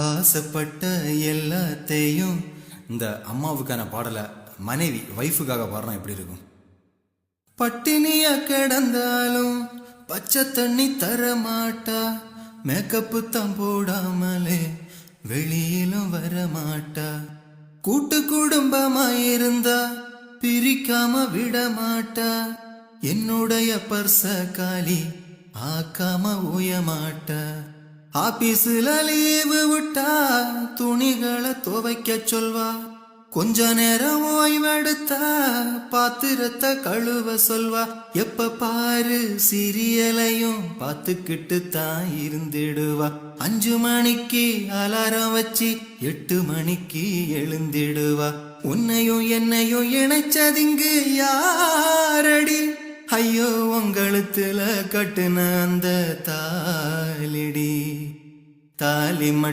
ஆசைப்பட்ட எல்லாத்தையும் இந்த அம்மாவுக்கான பாடலை மனைவி ஒய்ஃபுக்காக பாடுறோம் எப்படி இருக்கும்? பட்டினிய கிடந்தாலும் பச்சை தண்ணி தர மாட்டா மேக்கப்பு தான் போடாமலே வெளியிலும் வர மாட்டா. கூட்டு குடும்பமா இருந்தா பிரிக்காம விட மாட்டா. என்னுடைய பர்ச காலி ஆக்காம உய மாட்டா ஆபீஸ்ல லீவு விட்டா துணிகளை துவைக்க சொல்வா. கொஞ்ச நேரம் ஓய்வெடுத்தா பாத்திரத்தை கழுவ சொல்வா. எப்ப பாரு சிரியலையும் பார்த்துக்கிட்டு தான் இருந்திடுவா. அஞ்சு மணிக்கு அலாரம் வச்சு எட்டு மணிக்கு எழுந்திடுவா. உன்னையும் என்னையும் இணைச்சதிங்கு யாரடி? ஐயோ உங்களுத்துல கட்டுன அந்த தா താലിമ